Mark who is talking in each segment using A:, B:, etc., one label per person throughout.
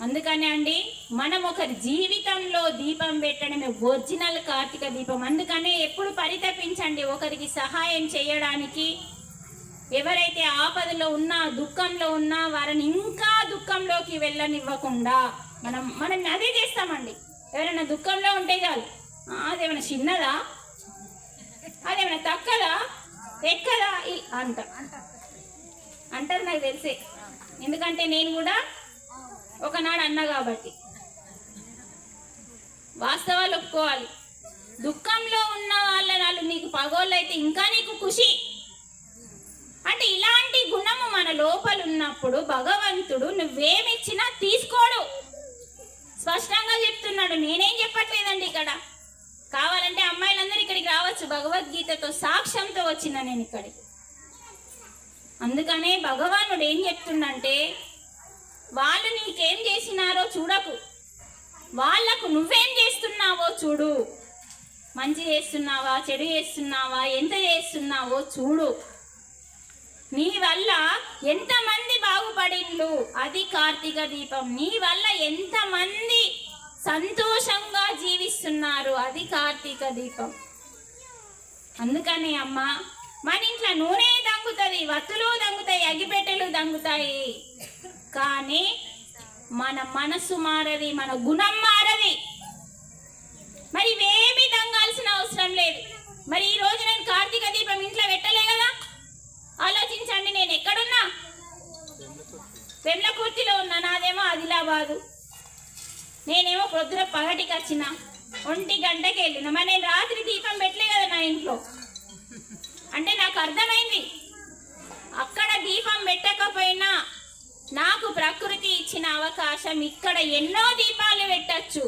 A: అందుకనే అండి మనం ఒకరి జీవితంలో దీపం పెట్టడమే ఒరిజినల్ కార్తీక దీపం. అందుకనే ఎప్పుడు పరితపించండి ఒకరికి సహాయం చేయడానికి. ఎవరైతే ఆపదలో ఉన్నా దుఃఖంలో ఉన్నా వారిని ఇంకా దుఃఖంలోకి వెళ్ళనివ్వకుండా మనం మనం అదే చేస్తామండి. ఎవరైనా దుఃఖంలో ఉంటే చాలు. అదేమైనా చిన్నదా? అదేమైనా తక్కదా? ఎక్కదా? ఇ- అంట. అంటారు నాకు తెలిసే. ఎందుకంటే నేను కూడా ఒకనాడు అన్న కాబట్టి. వాస్తవాలు ఒప్పుకోవాలి. దుఃఖంలో ఉన్న వాళ్ళ వాళ్ళు నీకు పగోళ్ళు అయితే ఇంకా నీకు ఖుషి. అంటే ఇలాంటి గుణము మన లోపల ఉన్నప్పుడు భగవంతుడు నువ్వేమిచ్చినా తీసుకోడు. స్పష్టంగా చెప్తున్నాడు. నేనేం చెప్పట్లేదండి ఇక్కడ. కావాలంటే అమ్మాయిలందరూ ఇక్కడికి రావచ్చు. భగవద్గీతతో సాక్ష్యంతో వచ్చిన నేను ఇక్కడికి. అందుకనే భగవానుడు ఏం చెప్తుండంటే వాళ్ళు నీకేం చేసినారో చూడకు. వాళ్ళకు నువ్వేం చేస్తున్నావో చూడు. మంచి చేస్తున్నావా చెడు చేస్తున్నావా ఎంత చేస్తున్నావో చూడు. నీ వల్ల ఎంతమంది బాగుపడిండ్లు అది కార్తీక దీపం. నీ వల్ల ఎంతమంది సంతోషంగా జీవిస్తున్నారు? అది కార్తీక దీపం. అందుకని అమ్మ మన ఇంట్లో నూనె దంగుతుంది వత్తులు దంగుతాయి అగిపెట్టెలు దంగుతాయి. కానీ మన మనసు మారది మన గుణం మారది. మరి ఇవేమీ దంగాల్సిన అవసరం లేదు. మరి ఈ రోజు నేను కార్తీక దీపం ఇంట్లో పెట్టలే కదా? ఆలోచించండి నేను ఎక్కడున్నా? వెమ్లకుర్తిలో ఉన్నా నాదేమో ఆదిలాబాదు. నేనేమో పొద్దున పగటికి వచ్చిన ఒంటి గంటకి వెళ్ళిన మరి నేను రాత్రి దీపం పెట్టలే కదా నా ఇంట్లో అంటే నాకు అర్థమైంది అక్కడ దీపం పెట్టకపోయినా నాకు ప్రకృతి ఇచ్చిన అవకాశం ఇక్కడ ఎన్నో దీపాలు పెట్టచ్చు.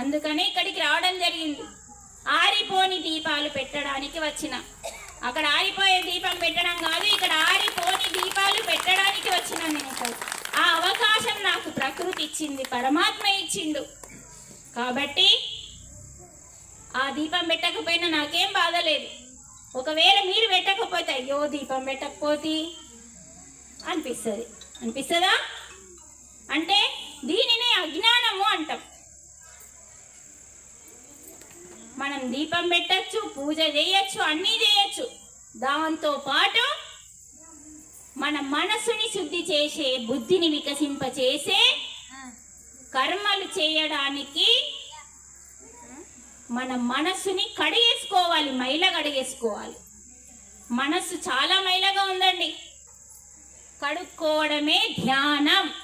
A: అందుకనే ఇక్కడికి రావడం జరిగింది. ఆరిపోని దీపాలు పెట్టడానికి వచ్చిన. అక్కడ ఆరిపోయే దీపం పెట్టడం కాదు ఇక్కడ ఆరిపోని దీపాలు పెట్టడానికి వచ్చిన నేను ఆ అవకాశం నాకు ప్రకృతి ఇచ్చింది పరమాత్మ ఇచ్చిండు. కాబట్టి ఆ దీపం పెట్టకపోయినా నాకేం బాధ లేదు. ఒకవేళ మీరు పెట్టకపోతే అయ్యో దీపం పెట్టకపోతే అనిపిస్తుంది. అనిపిస్తుందా? అంటే దీనినే అజ్ఞానము అంటాం. మనం దీపం పెట్టచ్చు పూజ చేయొచ్చు అన్నీ చేయొచ్చు. దాంతో పాటు మన మనసుని శుద్ధి చేసే బుద్ధిని వికసింపచేసే కర్మలు చేయడానికి మన మనసుని కడిగేసుకోవాలి మైల కడిగేసుకోవాలి. మనస్సు చాలా మైలగా ఉందండి. కడుక్కోవడమే ధ్యానం.